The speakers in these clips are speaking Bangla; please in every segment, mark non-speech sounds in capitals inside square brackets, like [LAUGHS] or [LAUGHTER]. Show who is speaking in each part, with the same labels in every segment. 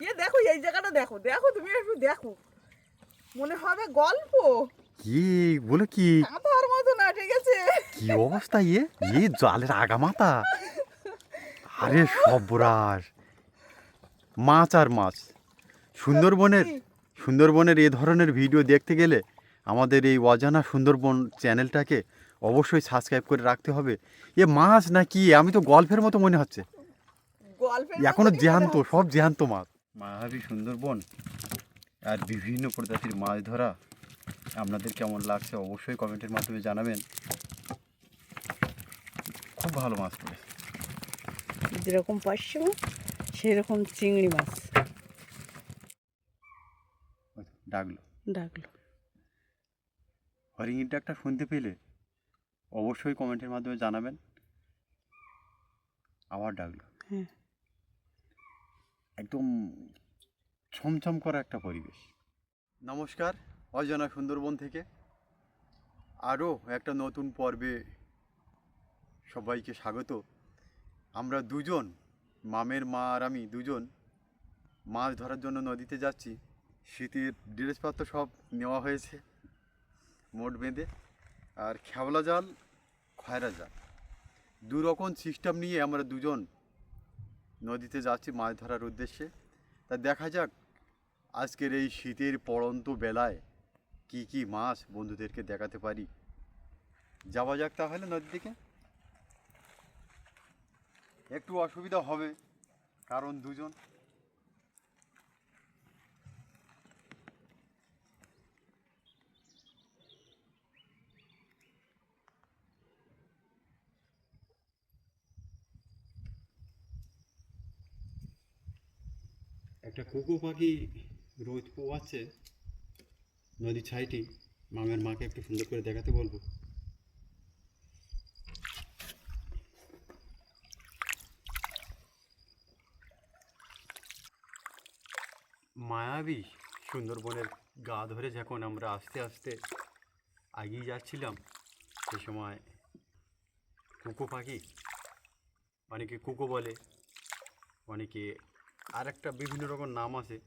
Speaker 1: এ দেখো এই জায়গাটা দেখো। দেখো তুমি একটু দেখো। মনে হবে গল্প।
Speaker 2: কি? বলে কি?
Speaker 1: কাঁথার মতো না ঠিক আছে?
Speaker 2: কি অবস্থা ইয়ে? এ জালের আগামাতা আরে সব্রাস মাছ আর মাছ। সুন্দরবনের সুন্দরবনের এ ধরনের ভিডিও দেখতে গেলে আমাদের এই অজানা সুন্দরবন চ্যানেলটাকে অবশ্যই সাবস্ক্রাইব করে রাখতে হবে। এ মাছ না কি আমি তো গল্পের মতো মনে হচ্ছে।
Speaker 1: এখনও
Speaker 2: জ্যান্ত সব জ্যান্ত মাছ। মায়াবী সুন্দরবন আর বিভিন্ন প্রজাতির মাছ ধরা আপনাদের কেমন লাগছে অবশ্যই কমেন্টের মাধ্যমে জানাবেন। খুব ভালো মাছ পড়েছে।
Speaker 1: যেরকম পার্শ্ব সেরকম চিংড়ি মাছ।
Speaker 2: ডাকলো।
Speaker 1: ডাকলো।
Speaker 2: হরিণের ডাকটা শুনতে পেলে অবশ্যই কমেন্টের মাধ্যমে জানাবেন। আবার ডাকলো।
Speaker 1: হ্যাঁ।
Speaker 2: একদম ছমছম করা একটা পরিবেশ। নমস্কার, অজানা সুন্দরবন থেকে। আরও একটা নতুন পর্বে সবাইকে স্বাগত। আমরা দুজন, মামের মা আর আমি দুজন, মাছ ধরার জন্য নদীতে যাচ্ছি। শীতের ড্রেসপত্র সব নেওয়া হয়েছে, মোট বেঁধে। আর খেওলা জাল, খয়রা জাল। দু রকম সিস্টেম নিয়ে আমরা দুজন নদীতে যাচ্ছি মাছ ধরার উদ্দেশ্যে। তা দেখা যাক আজকের এই শীতের পড়ন্ত বেলায় কি কি মাছ বন্ধুদেরকে দেখাতে পারি। যাওয়া যাক তাহলে নদীর দিকে। একটু অসুবিধা হবে, কারণ দুজন। একটা কুকু পাখি রোজ পোয়াচ্ছে নদীর ছাইটি। মামের মাকে একটু সুন্দর করে দেখাতে বলব। মায়াবী সুন্দরবনের গা ধরে যখন আমরা আস্তে আস্তে এগিয়ে যাচ্ছিলাম, সে সময় কুকু পাখি, অনেকে কুকু বলে, অনেকে আর একটা বিভিন্ন রকম নাম আছে,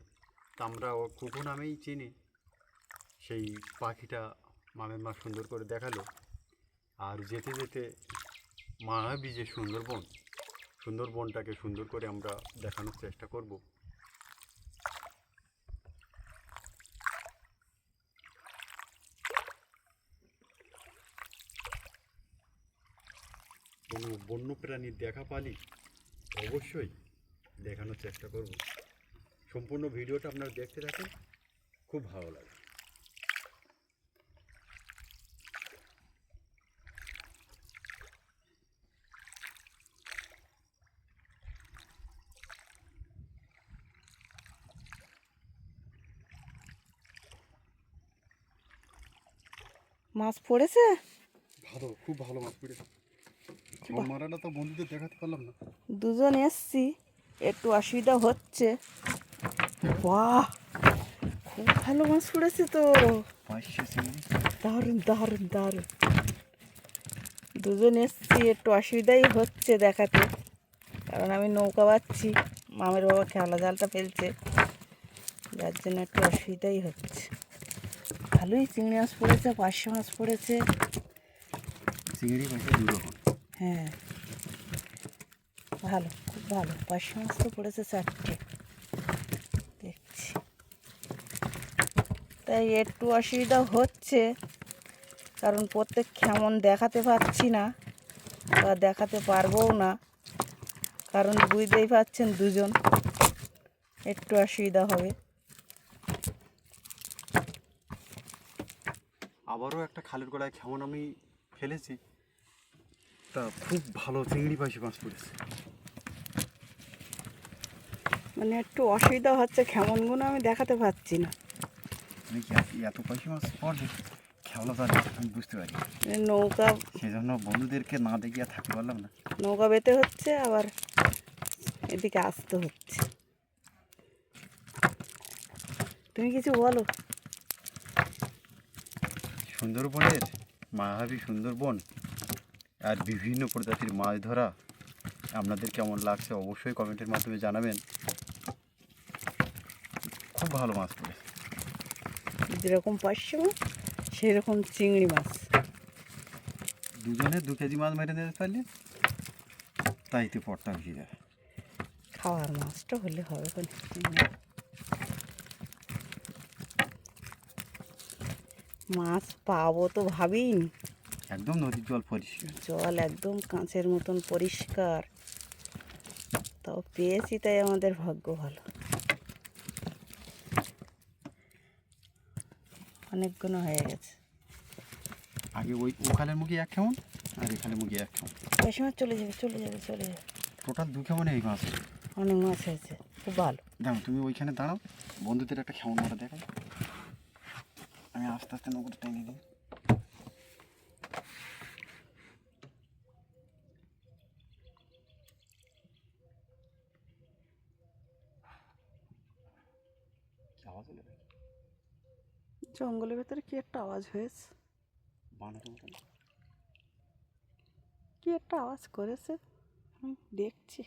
Speaker 2: তা আমরা ও কুকু নামেই চিনি। সেই পাখিটা মামের মা সুন্দর করে দেখাল। আর যেতে যেতে মায়াবী যে সুন্দরবন, সুন্দরবনটাকে সুন্দর করে আমরা দেখানোর চেষ্টা করব। কোনো বন্য প্রাণীর দেখা পালি? অবশ্যই। দেখানোর চেষ্টা করব। সম্পূর্ণ ভিডিওটা আপনারা দেখতে থাকুন। খুব ভালো লাগে।
Speaker 1: মাছ পড়েছে?
Speaker 2: ভালো খুব ভালো মাছ পড়েছে। মারাটা তো বন্ধুদের দেখাতে পারলাম না।
Speaker 1: দুজন এসছি। একটু অসুবিধা হচ্ছে। বাহ খুব ভালো মাছ পড়েছে তো।
Speaker 2: পাঁচশো
Speaker 1: দারুণ দারুণ দারুণ। দুজন এসছি একটু অসুবিধাই হচ্ছে দেখাতে। কারণ আমি নৌকা পাচ্ছি মামের বাবা খেলা জালটা ফেলছে। যার জন্য একটু অসুবিধাই হচ্ছে। ভালোই চিংড়ি মাছ পড়েছে পার্শে মাছ পড়েছে।
Speaker 2: চিংড়ি
Speaker 1: হ্যাঁ ভালো। ভালো পার্শে মাছ তো পড়েছে চারটে। দেখছি। তাই একটু অসুবিধা হচ্ছে, কারণ প্রত্যেক কেমন দেখাতে পারছি না বা দেখাতে পারবও না, কারণ বুঝতেই পারছেন দুজন, একটু অসুবিধা হবে।
Speaker 2: আবারও একটা খালের গোড়ায় কেমন আমি ফেলেছি। তা খুব ভালো চিংড়ি পাখি মাছ পড়েছে।
Speaker 1: মানে একটু অসুবিধা হচ্ছে কেমনগুলো আমি দেখাতে পারছি না।
Speaker 2: কি এত- পাখি মাছ পড়বে খেওলা আমি বুঝতে পারি।
Speaker 1: এ নৌকা
Speaker 2: সেই জন্য বন্ধুদেরকে না দেখিয়ে থাকতে পারলাম না।
Speaker 1: নৌকা বেতে হচ্ছে আবার এদিকে আসতে হচ্ছে। তুমি কিছু বলো?
Speaker 2: সুন্দরবনের মায়াবী সুন্দরবন আর বিভিন্ন প্রজাতির মাছ ধরা আপনাদের কেমন লাগছে অবশ্যই কমেন্টের মাধ্যমে জানাবেন। ভালো মাছ পড়েছে
Speaker 1: যেরকম মাছ সেরকম চিংড়ি মাছ।
Speaker 2: দুজনে দু কেজি মাছ মেরে নিতে পারলে তাইতে পটটা ভেসে যাবে
Speaker 1: খাওয়ার মাছটা হলে হবে মাছ পাবো তো ভাবিনি
Speaker 2: একদম নদীর জল পরিষ্কার।
Speaker 1: জল একদম কাঁচের মতন পরিষ্কার। তাও পেয়েছি তাই আমাদের ভাগ্য ভালো। অনেকগুলো হয়ে গেছে।
Speaker 2: আগে ওই ও খালের মুখে এক কেমন? আর খালের মুখে এক কেমন?
Speaker 1: ওই সময় চলে যাবে চলে যাবে চলে যাবে।
Speaker 2: টোটাল দু কেমন এই মাছ?
Speaker 1: অনেক মাছ হয়েছে খুব ভালো।
Speaker 2: দেখো তুমি ওইখানে দাঁড়াও বন্ধুদের একটা কেমন মারা দেখাই। আমি আস্তে আস্তে নৌকোটা টেনে দিই আওয়াজ হলো?
Speaker 1: জঙ্গলের ভেতরে কি একটা আওয়াজ হয়েছে? কি একটা আওয়াজ করেছে? আমি দেখছি।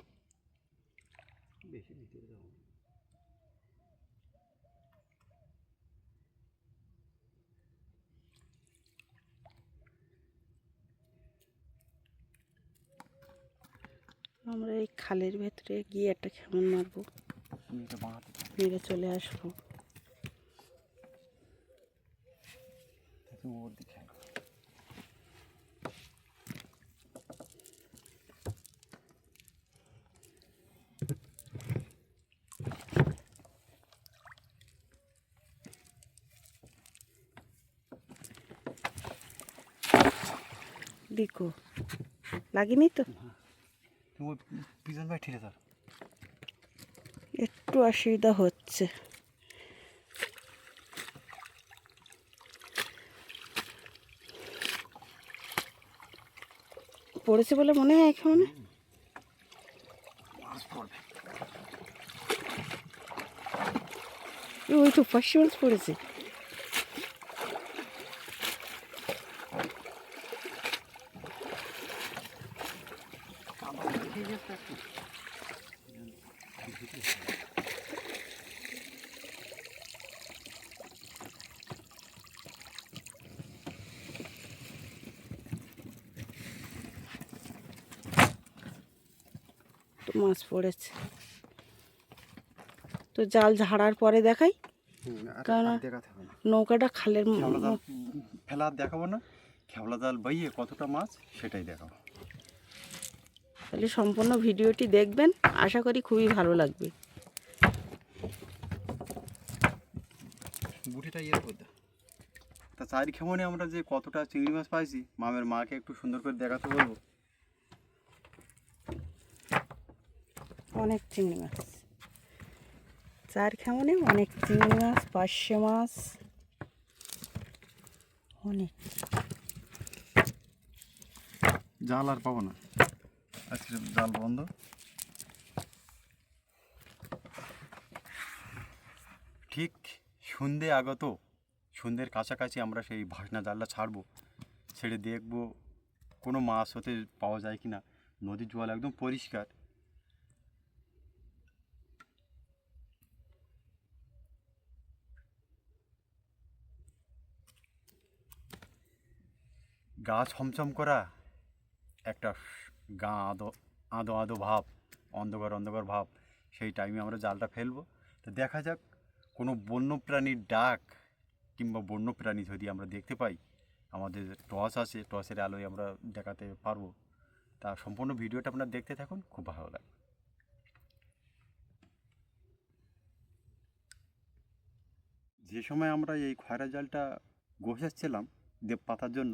Speaker 1: আমরা এই খালের ভেতরে গিয়ে একটা কেমন মারবো। মেরে চলে আসব।
Speaker 2: তুমি ওর দিকে।
Speaker 1: দিকো লাগেনি তো?
Speaker 2: পিছন ভাই ধর।
Speaker 1: একটু অসুবিধা হচ্ছে। পড়েছে বলে মনে হয় এখন? ওই তো পার্শে মাছ পড়েছে। তো মাছ পড়েছে। তো জাল ঝাড়ার পরে দেখাই। কারণ- নৌকাটা খালের
Speaker 2: ফেলা দেখাবো না। খেওলা জাল বাইয়ে কতটা মাছ সেটাই দেখাবো।
Speaker 1: তাহলে সম্পূর্ণ ভিডিওটি দেখবেন। আশা করি খুবই ভালো লাগবে।
Speaker 2: বুটিটা ইয়ে তা চারি খেমনে আমরা যে কতটা চিংড়ি মাছ পাইছি মামের মাকে একটু সুন্দর করে দেখাতে বলব।
Speaker 1: অনেক চিংড়ি মাছ। চার খেমনে অনেক চিংড়ি মাছ পার্শে মাছ। অনেক।
Speaker 2: জাল আর পাবো না। আজকে জাল বন্ধ। ঠিক সন্ধে আগত, সন্ধ্যের কাছাকাছি আমরা সেই ভাসনা জালটা ছাড়বো। ছেড়ে দেখব কোনো মাছ হতে পাওয়া যায় কি না নদীর জল একদম পরিষ্কার। গা ছমছম করা একটা গা আদো আদো আদো ভাব, অন্ধকার অন্ধকার ভাব, সেই টাইমে আমরা জালটা ফেলব। তো দেখা যাক কোনো বন্য প্রাণীর ডাক কিংবা বন্য প্রাণী যদি আমরা দেখতে পাই, আমাদের টস আছে টসের আলোয় আমরা দেখাতে পারব। তা সম্পূর্ণ ভিডিওটা আপনারা দেখতে থাকুন, খুব ভালো লাগবে। যে সময় আমরা এই খয়রা জালটা গোছাচ্ছিলাম দেব পাতার জন্য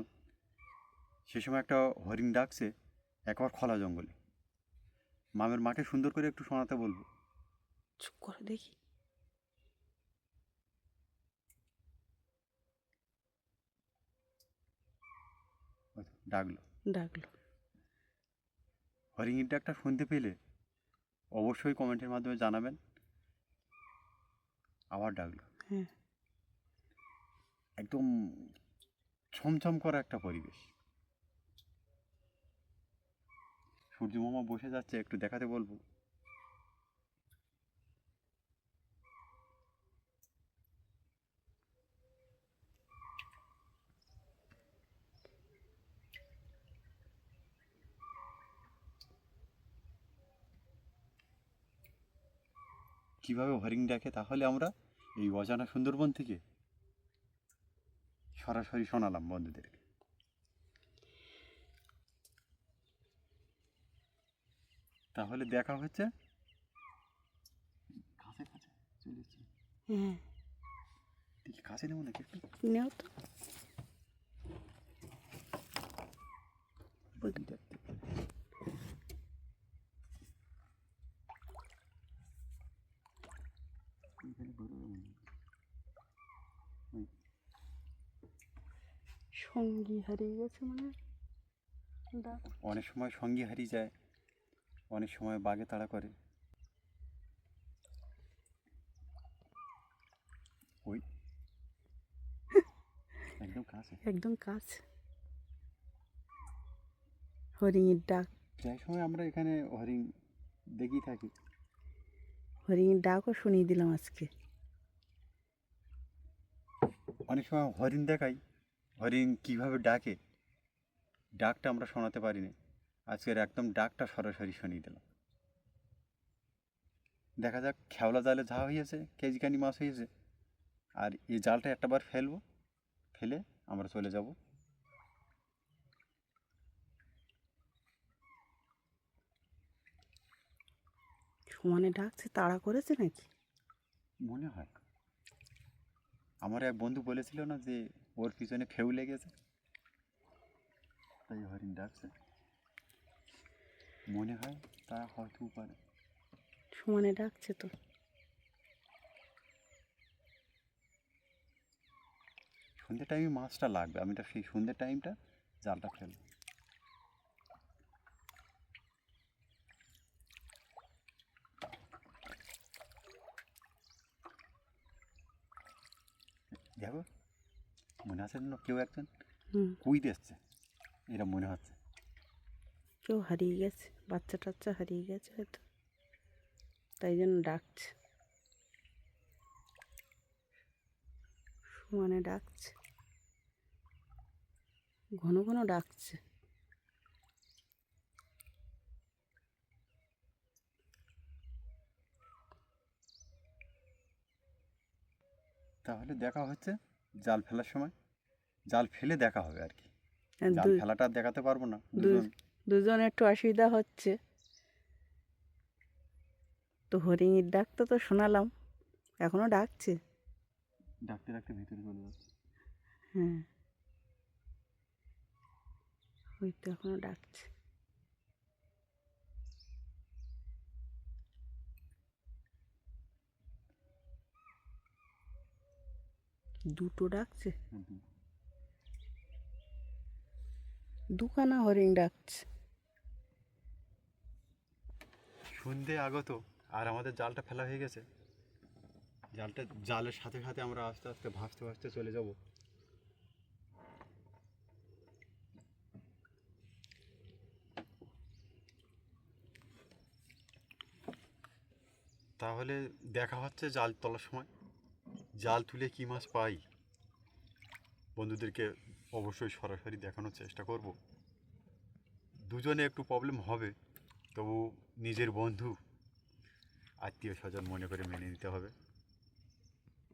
Speaker 2: সে সময় একটা হরিণ ডাকছে একবার খোলা জঙ্গলে। মামের মাকে সুন্দর করে একটু শোনাতে বলব।
Speaker 1: চুপ করে দেখি।
Speaker 2: ডাকলো।
Speaker 1: ডাকলো।
Speaker 2: হরিণের ডাকটা শুনতে পেলে অবশ্যই কমেন্টের মাধ্যমে জানাবেন। আবার ডাকলো।
Speaker 1: হ্যাঁ।
Speaker 2: একদম ছমছম করা একটা পরিবেশ। সূর্য মামা বসে যাচ্ছে, একটু দেখাতে বলব। কীভাবে হরিণ ডাকে তাহলে আমরা এই অজানা সুন্দরবন থেকে? সরাসরি শোনালাম বন্ধুদেরকে। তাহলে দেখা হচ্ছে। কাছে কাছে চলে এসছি।
Speaker 3: হ্যাঁ।
Speaker 2: দেখি কাছে নেব নাকি একটু?
Speaker 3: নেও তো। সঙ্গী হারিয়ে গেছে মানে
Speaker 2: অনেক সময় সঙ্গী হারিয়ে যায়। অনেক সময় বাঘে তাড়া করে। ওই। [LAUGHS] একদম কাছে।
Speaker 3: একদম কাছ। হরিণের ডাক।
Speaker 2: প্রায় সময় আমরা এখানে হরিণ দেখি থাকি।
Speaker 3: হরিণের ডাকও শুনিয়ে দিলাম আজকে।
Speaker 2: অনেক সময় হরিণ দেখাই হরিণ কীভাবে ডাকে ডাকটা আমরা শোনাতে পারিনি আজকের একদম ডাকটা সরাসরি শুনিয়ে দিলাম। দেখা যাক খেওলা জালে যা হয়েছে কেজিকানি মাছ হয়েছে আর এই জালটা একটাবার ফেলব ফেলে আমরা চলে যাব।
Speaker 3: সমানে ডাকছে তাড়া করেছে নাকি?
Speaker 2: মনে হয়। আমার এক বন্ধু বলেছিল না যে ওর পিছনে ফেউ লেগেছে তাই হরিণ ডাকছে। মনে হয় তা হয়তো পারে।
Speaker 3: সমানে ডাকছে তো।
Speaker 2: সন্ধ্যে টাইমে মাছটা লাগবে আমি সেই সন্ধ্যে টাইমটা জালটা ফেলব। দেখো মনে আছে না কেউ একজন কুই দিচ্ছে এটা মনে হচ্ছে।
Speaker 3: কেউ হারিয়ে গেছে বাচ্চা টাচ্চা হারিয়ে গেছে হয়তো। তাই জন্য ডাকছে। সমানে ডাকছে। ঘন ঘন ডাকছে।
Speaker 2: তাহলে দেখা হচ্ছে জাল ফেলার সময়। জাল ফেলে দেখা হবে আর কি।
Speaker 3: আর
Speaker 2: জাল ফেলাটা দেখাতে পারব না। দুজন
Speaker 3: দুজন একটু অসুবিধা হচ্ছে। তো হরিণের ডাকটা তো শোনালাম এখনও ডাকছে?
Speaker 2: ডাকতে ডাকতে ভিতরে চলে যাচ্ছে।
Speaker 3: হ্যাঁ। ওই তো এখনও ডাকছে। দুটো ডাকছে। দুখানা হরিণ ডাকছে।
Speaker 2: সন্ধে আগত আর আমাদের জালটা ফেলা হয়ে গেছে। জালটা, জালের সাথে সাথে আমরা আস্তে আস্তে ভাসতে ভাসতে চলে যাব। তাহলে দেখা হচ্ছে জাল তোলার সময়। জাল তুলে কী মাছ পাই? বন্ধুদেরকে অবশ্যই সরাসরি দেখানোর চেষ্টা করব। দুজনে একটু প্রবলেম হবে। তবু নিজের বন্ধু আত্মীয় স্বজন মনে করে মেনে নিতে হবে।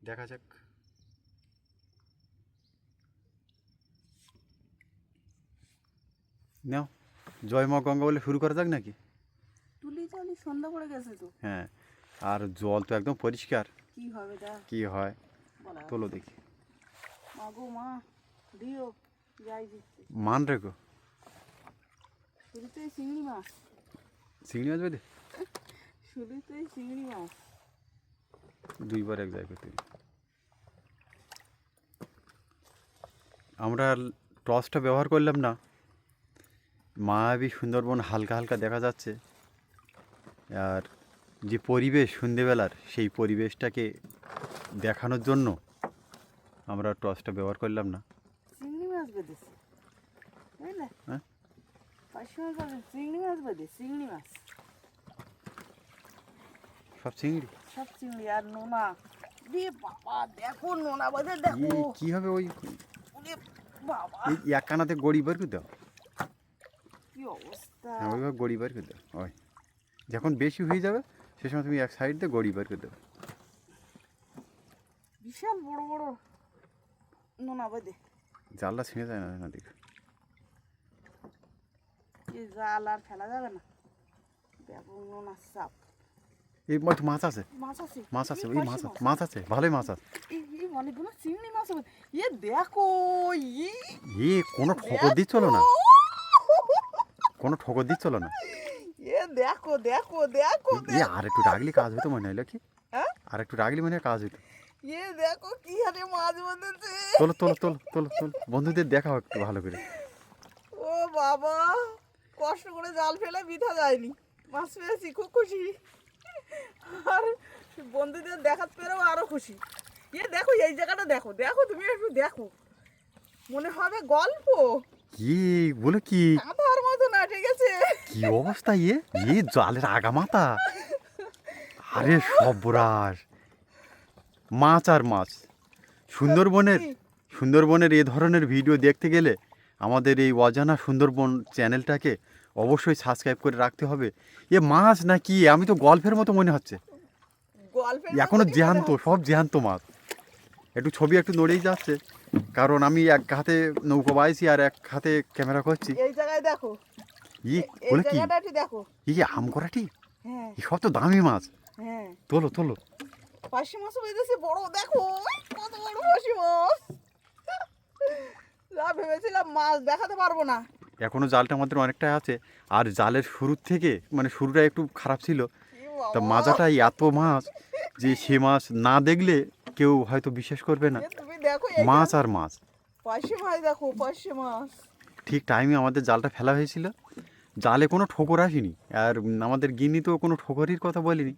Speaker 2: দেখা যাক। নাও জয় মা গঙ্গা বলে শুরু করা যাক নাকি?
Speaker 3: তুলি চালি সন্ধ্যা পড়ে গেছে তো।
Speaker 2: হ্যাঁ আর জল তো একদম পরিষ্কার।
Speaker 3: কি হবে দা
Speaker 2: কি হয়? তোলো দেখি।
Speaker 3: মা গো মা দিও যাই দিচ্ছে।
Speaker 2: মান রেখো।
Speaker 3: চিংড়ি মাছ।
Speaker 2: চিংড়ি মাছ বেঁধে?
Speaker 3: চিংড়ি মাছ।
Speaker 2: দুইবার এক জায়গায় তুই আমরা টর্চটা ব্যবহার করলাম না। মায়াবী সুন্দরবন হালকা হালকা দেখা যাচ্ছে। আর যে পরিবেশ সন্ধেবেলার সেই পরিবেশটাকে দেখানোর জন্য আমরা টর্চটা ব্যবহার করলাম না।
Speaker 3: চিংড়ি মাছ বেঁধেছে।
Speaker 2: হ্যাঁ?
Speaker 3: পাঁচশো মাছ বাদে চিংড়ি মাছ চিংড়ি মাছ
Speaker 2: সব চিংড়ি?
Speaker 3: সব চিংড়ি আর নোনা। রে বাবা দেখো নোনা বাদে দেখো।
Speaker 2: কি হবে ওই
Speaker 3: বাবা।
Speaker 2: এক কানাতে গড়ি বের করে দাও।
Speaker 3: কি অবস্থা?
Speaker 2: হ্যাঁ ওইভাবে গড়ি বের করে দাও। ওই। যখন বেশি হয়ে যাবে সে সময় তুমি এক সাইড দিয়ে গড়ি বের করে দেবে
Speaker 3: বিশাল বড় বড় নোনা বেঁধে
Speaker 2: জালটা ছিঁড়ে যায় না না দিকে
Speaker 3: কি জাল আর ফেলা যাবে না। ব্যাপক চাপ
Speaker 2: এই মাছ মাছ আছে?
Speaker 3: মাছ আছে।
Speaker 2: মাছ আছে ওই মাছ আছে মাছ আছে ভালোই মাছ আছে।
Speaker 3: এই এই অনেকগুলো চিংড়ি মাছ হবে ইয়ে দেখো ই
Speaker 2: এ কোনো ঠকর দিচ্ছিল না? কোনো ঠকর দিচ্ছিল না?
Speaker 3: এ দেখো দেখো দেখো
Speaker 2: এ আর একটু রাগলি কাজ হতো মনে হলো কি
Speaker 3: হ্যাঁ
Speaker 2: আর একটু রাগলি মনে কাজ হতো
Speaker 3: এ দেখো কি হারে মাছ বেঁধেছে
Speaker 2: তোলো তোলো তোলো তোলো তোলো। বন্ধুদের দেখাও একটু ভালো করে।
Speaker 3: ও বাবা। কষ্ট করে জাল ফেলে বিধা যায়নি। মাছ পেয়েছি খুব খুশি। আর বন্ধুদের দেখাতে পেরেও আরও খুশি। এ দেখো এই জায়গাটা দেখো দেখো তুমি একটু দেখো। মনে হবে গল্প।
Speaker 2: কি? বলে কি?
Speaker 3: কাঁথার মতো না ঠিক আছে?
Speaker 2: কি অবস্থা ইয়ে এ জালের আগা মাথা আরে সবরাস মাছ আর মাছ। সুন্দরবনের সুন্দরবনের এ ধরনের ভিডিও দেখতে গেলে আমাদের এই অজানা সুন্দরবন চ্যানেলটাকে অবশ্যই সাবস্ক্রাইব করে রাখতে হবে। এ মাছ না কি আমি তো গল্পের মতো মনে হচ্ছে।
Speaker 3: গল্পের
Speaker 2: এখনও
Speaker 3: মতো
Speaker 2: জ্যান্ত সব জ্যান্ত মাছ। একটু ছবি একটু নড়েই যাচ্ছে। কারণ আমি এক হাতে নৌকো বাইছি আর এক হাতে ক্যামেরা করছি।
Speaker 3: এই জায়গায় দেখো।
Speaker 2: ই বলে কি?
Speaker 3: দেখো।
Speaker 2: ই আম করাটি?
Speaker 3: হ্যাঁ।
Speaker 2: ই সব তো দামি মাছ।
Speaker 3: হ্যাঁ।
Speaker 2: তোলো তোলো।
Speaker 3: পাশি বেঁধেছে বড়। দেখো কত বড় পাশি মাছ। যা ভেবেছিলাম মাছ দেখাতে পারব না।
Speaker 2: এখনও জালটা আমাদের অনেকটাই আছে। আর জালের শুরুর থেকে মানে শুরুটা একটু খারাপ ছিল। তা
Speaker 3: বাবা,
Speaker 2: মাজাটাই এত মাছ যে সে মাছ না দেখলে কেউ হয়তো বিশ্বাস করবে না।
Speaker 3: তুমি দেখো এই
Speaker 2: মাছ আর মাছ।
Speaker 3: পাশি মাছ দেখো পাশি মাছ।
Speaker 2: ঠিক টাইমে আমাদের জালটা ফেলা হয়েছিল। জালে কোনো ঠোকর আসেনি। আর আমাদের গিনি তো কোনো ঠোকরির কথা বলিনি।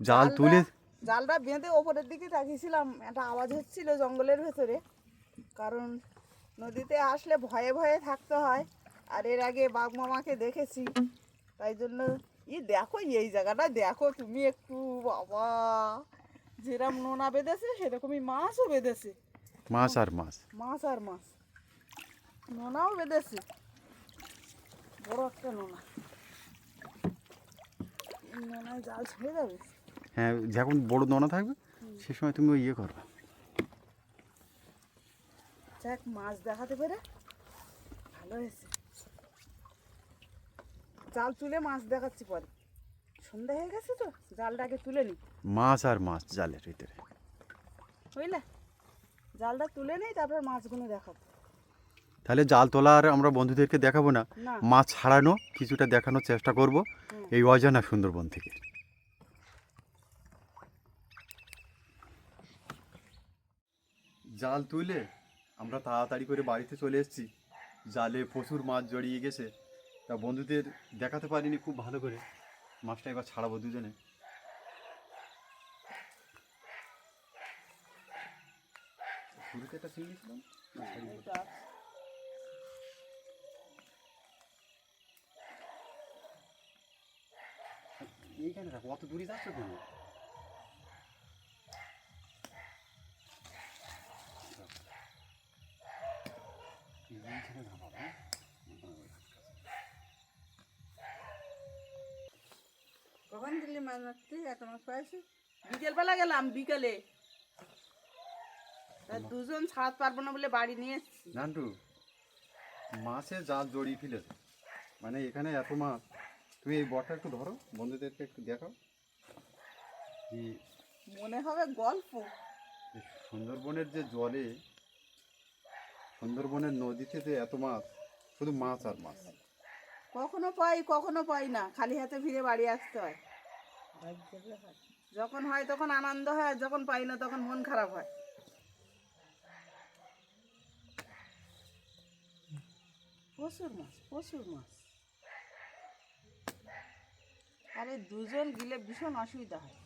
Speaker 2: জাল তুলে
Speaker 3: জালটা বেঁধে ওপরের দিকে তাকিয়েছিলাম। একটা আওয়াজ হচ্ছিল জঙ্গলের ভেতরে। কারণ নদীতে আসলে ভয়ে ভয়ে থাকতে হয়। আর এর আগে বাঘ মামাকে দেখেছি। তাই জন্য ই দেখো এই জায়গাটা দেখো তুমি একটু বাবা। যেরকম নোনা বেঁধেছে সেরকমই মাছও বেঁধেছে।
Speaker 2: মাছ আর মাছ।
Speaker 3: মাছ আর মাছ। নোনাও বেঁধেছে। বড় একটা নোনা। নোনায় জাল ছেড়ে যাবে।
Speaker 2: হ্যাঁ যখন বড় নোনা থাকবে সে সময় তুমি ইয়ে করবে।
Speaker 3: যাক মাছ দেখাতে পেরে? ভালো হয়েছে। জাল তুলে মাছ দেখাচ্ছি পরে। সন্ধ্যা হয়ে গেছে তো জালটা আগে তুলে নি।
Speaker 2: মাছ আর মাছ জালের ভিতরে।
Speaker 3: বুঝলে? জালটা তুলে নেই তারপরে মাছগুলো দেখাবো।
Speaker 2: তাহলে জাল তোলা আর আমরা বন্ধুদেরকে দেখাবো না
Speaker 3: না।
Speaker 2: মাছ ছাড়ানো কিছুটা দেখানোর চেষ্টা করব এই অজানা সুন্দরবন থেকে। জাল তুলে আমরা তাড়াতাড়ি করে বাড়িতে চলে এসেছি। জালে প্রচুর মাছ জড়িয়ে গেছে। তা বন্ধুদের দেখাতে পারিনি খুব ভালো করে। মাছটা এবার ছাড়াবো দুজনে। এইখানে রাখো অত দূরে যাচ্ছ কেন এইখানে রাখো, হ্যাঁ?
Speaker 3: কখন দিলি মাছ মারতে এত মাছ পাইছি বিকেলবেলা গেলাম বিকেলে। দুজন ছাড়াতে পারব না বলে বাড়ি নিয়ে এসছি।
Speaker 2: নান্টু মাছে জাল জড়িয়ে ফেলেছে মানে এখানে এত মাছ তুমি এই বটটা একটু ধরো বন্ধুদেরকে একটু দেখাও।
Speaker 3: মনে হবে গল্প।
Speaker 2: সুন্দরবনের যে জলে সুন্দরবনের নদীতে যে এত মাছ শুধু মাছ আর মাছ।
Speaker 3: কখনো পাই কখনো পাই না খালি হাতে ফিরে বাড়ি আসতে হয়। যখন হয় তখন আনন্দ হয় যখন পাই না তখন মন খারাপ হয়। প্রচুর মাছ প্রচুর মাছ। আরে দুজন গেলে ভীষণ অসুবিধা হয়।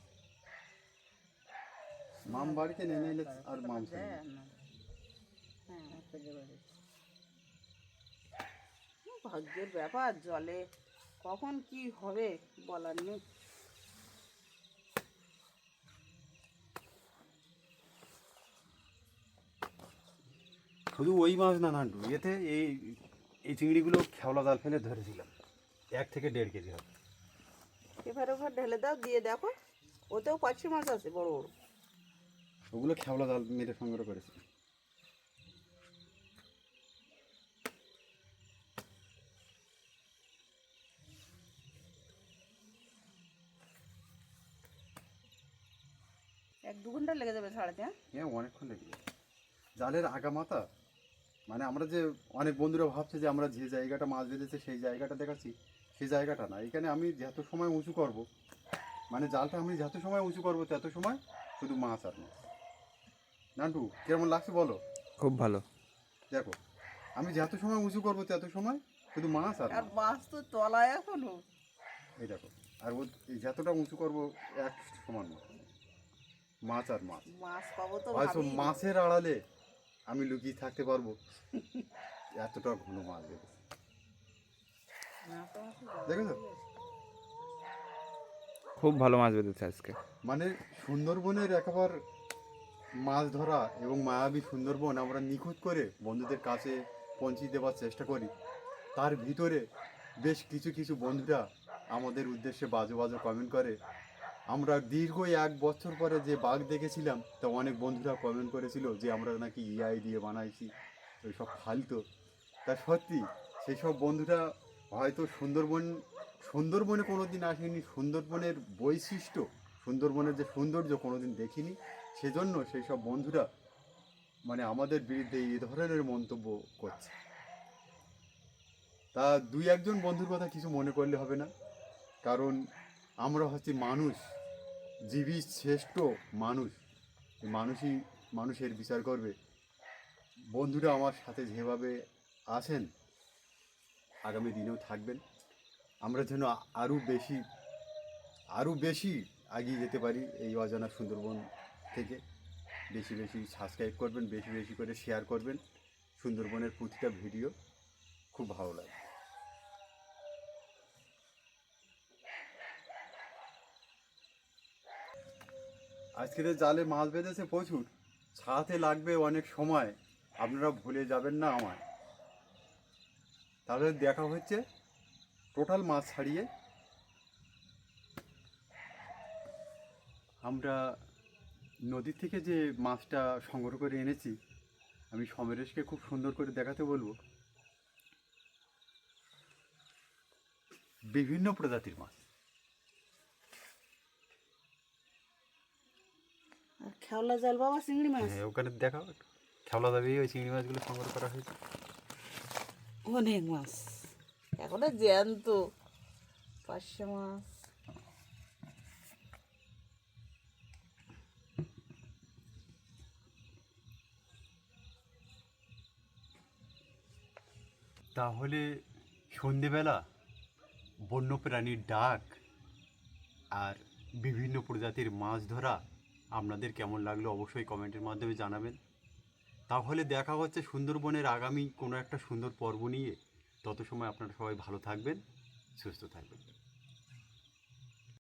Speaker 2: মাম বাড়িতে নেমে এলে আর মাম
Speaker 3: হ্যাঁ। ভাগ্যের ব্যাপার জলে কখন কি হবে বলার নেই।
Speaker 2: শুধু ওই মাছ না নান্টু এতে এই এই চিংড়িগুলো খেওলা জাল ফেলে ধরেছিলাম। এক থেকে দেড় কেজি হবে।
Speaker 3: এবার ওভার ঢেলে দাও দিয়ে দেখো। ওতেও পাঁচশো মাছ আছে বড় বড়।
Speaker 2: ওগুলো খেওলা জাল মেরে সংগ্রহ করেছে।
Speaker 3: এক দু ঘণ্টা লেগে যাবে ছাড়াতে হ্যাঁ?
Speaker 2: হ্যাঁ অনেকক্ষণ লেগে যাবে। জালের আগা মাথা মানে আমরা যে অনেক বন্ধুরা ভাবছে যে আমরা যে জায়গাটা মাছ বেঁধেছে সেই জায়গাটা দেখাচ্ছি সেই জায়গাটা না এখানে আমি যত সময় উঁচু করব মানে জালটা আমি যত সময় উঁচু করব তত সময় শুধু মাছ আর মাছ নান্টু কেমন লাগছে বলো
Speaker 4: খুব ভালো
Speaker 2: দেখো আমি যত সময় উঁচু করব তত সময় শুধু মাছ আর
Speaker 3: আর
Speaker 2: মাছ।
Speaker 3: তো তলায় এখনও
Speaker 2: এই দেখো আর ও যতটা উঁচু করব এক সমান মাছ। আর মাছ
Speaker 3: মাছ পাবো তো।
Speaker 2: মাছের আড়ালে আমি লুকিয়ে থাকতে পারব? এতটা ঘন মাছ দেখো। দেখেছ?
Speaker 4: খুব ভালো মাছ বেঁধেছে আজকে।
Speaker 2: মানে সুন্দরবনের একবার মাছ ধরা এবং মায়াবী সুন্দরবন আমরা নিখুঁত করে বন্ধুদের কাছে পৌঁছে দেওয়ার চেষ্টা করি। তার ভিতরে বেশ কিছু কিছু বন্ধুরা আমাদের উদ্দেশ্যে বাজে বাজে কমেন্ট করে। আমরা দীর্ঘ এক বছর পরে যে বাঘ দেখেছিলাম, তা অনেক বন্ধুরা কমেন্ট করেছিল যে আমরা নাকি ইআই দিয়ে বানাইছি ওই সব ফালতো। তা সত্যি সেই সব বন্ধুরা হয়তো সুন্দরবন, সুন্দরবনে কোনো দিন আসেনি, সুন্দরবনের বৈশিষ্ট্য, সুন্দরবনের যে সৌন্দর্য কোনো দিন দেখিনি, সেজন্য সেই সব বন্ধুরা মানে আমাদের বিরুদ্ধে এই ধরনের মন্তব্য করছে। তা দুই একজন বন্ধুর কথা কিছু মনে করলে হবে না, কারণ আমরা হচ্ছে মানুষ জীবী শ্রেষ্ঠ মানুষ। মানুষই মানুষের বিচার করবে। বন্ধুরা আমার সাথে যেভাবে আছেন, আগামী দিনেও থাকবেন। আমরা যেন আরও বেশি আরও বেশি এগিয়ে যেতে পারি এই অজানা সুন্দরবন থেকে। বেশি বেশি সাবস্ক্রাইব করবেন, বেশি বেশি করে শেয়ার করবেন। সুন্দরবনের প্রতিটা ভিডিও খুব ভালো লাগে। আজকের এই জালে মাছ বেঁধেছে প্রচুর ছাড়াতে লাগবে অনেক সময়। আপনারা ভুলে যাবেন না আমায়। তাহলে দেখা হচ্ছে টোটাল মাছ ছাড়িয়ে। আমরা নদীর থেকে যে মাছটা সংগ্রহ করে এনেছি, আমি সমরেশকে খুব সুন্দর করে দেখাতে বলব। বিভিন্ন প্রজাতির মাছ।
Speaker 3: খেওলা জাল বাবা চিংড়ি মাছ।
Speaker 2: হ্যাঁ ওখানে দেখাও খেলা দাবি ওই চিংড়ি মাছগুলো সংগ্রহ করা হয়েছে।
Speaker 3: অনেক মাছ। এখনও জ্যান্ত পাঁচশো মাছ।
Speaker 2: তাহলে সন্ধেবেলা বন্য প্রাণীর ডাক আর বিভিন্ন প্রজাতির মাছ ধরা আপনাদের কেমন লাগল অবশ্যই কমেন্টের মাধ্যমে জানাবেন। তাহলে দেখা হচ্ছে সুন্দরবনের আগামী কোনো একটা সুন্দর পর্ব নিয়ে। তত সময় আপনারা সবাই ভালো থাকবেন, সুস্থ থাকবেন।